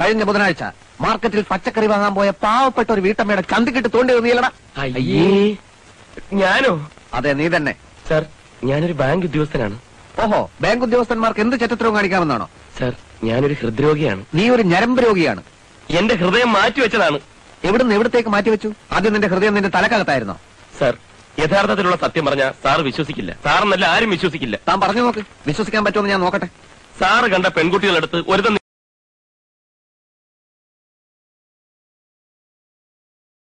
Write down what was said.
കഴിഞ്ഞ ബുധനാഴ്ച മാർക്കറ്റിൽ പച്ചക്കറി വാങ്ങാൻ പോയ പാവപ്പെട്ട ഒരു വീട്ടമ്മയുടെ ചന്തിക്കിട്ട് തോണ്ടി നീലട. അയ്യേ. ഞാനോ? അതെ നീ തന്നെ. സർ ഞാനൊരു ബാങ്ക് ഉദ്യോഗസ്ഥനാണ്. ഓഹോ ബാങ്ക് ഉദ്യോഗസ്ഥന്മാർക്ക് എന്ത് ചെറ്റത്രവും കാണിക്കാമെന്നാണോ? സർ ഞാനൊരു ഹൃദ്രോഗിയാണ്. നീ ഒരു ഞരമ്പ് രോഗിയാണ്. എന്റെ ഹൃദയം മാറ്റിവെച്ചതാണ് എവിടുന്ന് എവിടത്തേക്ക് മാറ്റിവെച്ചു ആദ്യം നിന്റെ ഹൃദയം നിന്റെ തലക്കകത്തായിരുന്നോ? സർ യഥാർത്ഥത്തിലുള്ള സത്യം പറഞ്ഞ സാർ വിശ്വസിക്കില്ല. സാറെന്നല്ല ആരും വിശ്വസിക്കില്ല. താൻ പറഞ്ഞു നോക്ക്. വിശ്വസിക്കാൻ പറ്റുമെന്ന് ഞാൻ നോക്കട്ടെ. സാറ് കണ്ട പെൺകുട്ടികളെടുത്ത് ഒരു